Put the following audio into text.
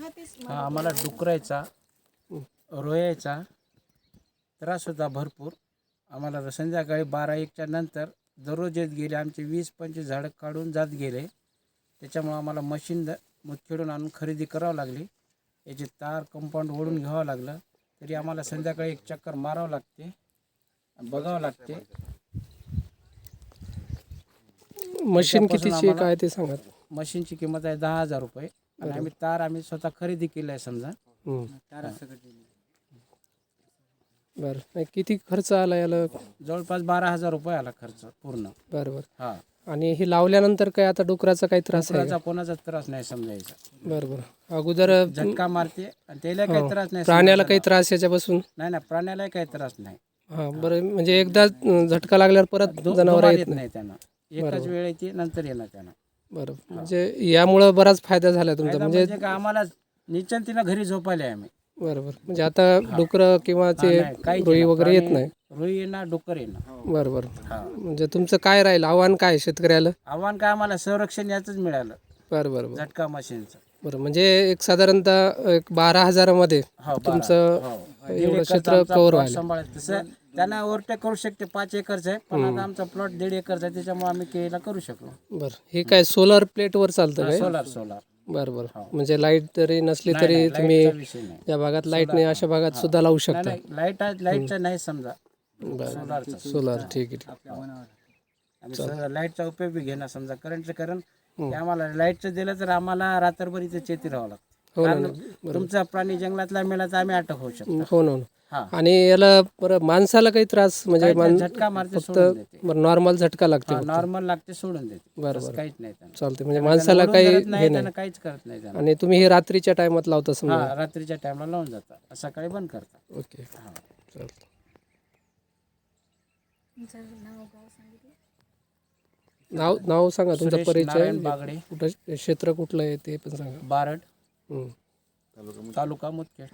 हा, आम्हाला डुकरायचा रोयाचा त्रास होता भरपूर. आम्हाला संध्याकाळी बारा एकच्या नंतर दररोज येत गेले. आमचे वीस पंचवीस झाडं काढून जात गेले. त्याच्यामुळं आम्हाला मशीन द मुतखेडून आणून खरेदी करावं लागली. याचे तार कंपाऊंड ओढून घ्यावं लागलं. तरी आम्हाला संध्याकाळी एक चक्कर मारावं लागते. बघावं लागते. मशीन कितीची काय ते सांगा. मशीनची किंमत आहे दहा हजार रुपये. आणि आम्ही तार आम्ही स्वतः खरेदी केली आहे समजा बरं. नाही, किती खर्च आला याला? जवळपास बारा हजार रुपये आला खर्च पूर्ण. बरं बरं. हा. आणि हे लावल्यानंतर काय आता डुकराचा काही त्रास आहे कुणाचा कोणाचा त्रास नाही समजायचा. का? बरं बरं. अगोदर झटका मारते आणि त्याला काही त्रास नाही प्राण्याला काही त्रास याच्यापासून? नाही नाही. प्राण्यालाही काही त्रास नाही. हा बरं. म्हणजे एकदा अं, झटका लागल्यावर परत जनावर येत नाही. त्यांना. एकाच वेळ येते नंतर येणार त्यांना. बरं. म्हणजे यामुळं बराच फायदा झाला तुमचा. फायदा म्हणजे म्हणजे का आम्हाला निश्चिंतीनं घरी झोपायला आहे आम्ही. बरं बरं म्हणजे आता डुकरं किंवा ते नाही, काही रोई वगैरे येत नाही. रुई येणार डुक्कर येणार. बरं बरं हा. म्हणजे तुमचं काय राहील? आव्हान काय शेतकऱ्याला? आव्हान काय आम्हाला? संरक्षण याच मिळालं. बरं बरं बरं. झटका मशीनचं. बरं म्हणजे एक साधारणतः एक बारा हजारामध्ये हो बारा. तुमचं हो. एवढं क्षेत्र आमचा plot व्हायला. सांभाळायचं तसं त्यांना ओव्हरटेक करू शकते पाच एकरचं आहे पण आता आमचा प्लॉट दीड एकरचा आहे त्याच्यामुळे आम्ही केला करू शकलो. बरं. हे काय सोलर प्लेटवर चालतं काय? सोलार सोलार बरं बरं. म्हणजे लाइट जरी नसली तरी तुम्ही विषय नाही. या भागात लाइट नाही अशा भागात सुद्धा लावू शकता. नाही लाइट लाईटचा नाही समजा. बरं. सोलारचा सोलर ठीक आहे ठीक आम्ही लाईटचा उपयोग बी घेणार समजा करंटचं कारण ते आम्हाला लाईटचं दिलं तर आम्हाला रात्रभर इथे चेती राहावं लागतं. हो ना कारण तुमचा प्राणी जंगलातला मिळाला तर आम्ही अटक होऊ शकतो. हो ना हो ना. हा. आणि याला बरं माणसाला काही त्रास म्हणजे मान झटका मारते सोडून देते. बरं नॉर्मल झटका लागते नॉर्मल लागते सोडून देते. बरं तसं काहीच नाही त्यांना चालते म्हणजे माणसाला काही धरत नाही त्यांना काहीच करत नाही त्यांना आणि तुम्ही हे रात्रीच्या टायमात लावता समजा? हा रात्रीच्या टाइमला लावून जातात सकाळी बंद करतात ओके. हा. चालतं नाव नाव सांगा तुमचा सुरेश परिचय. नारायण बागडे. कुठं क्षेत्र कुठलं आहे ते पण सांगा. Barad. Hmm. Talo kamot. Talo kamot kaya.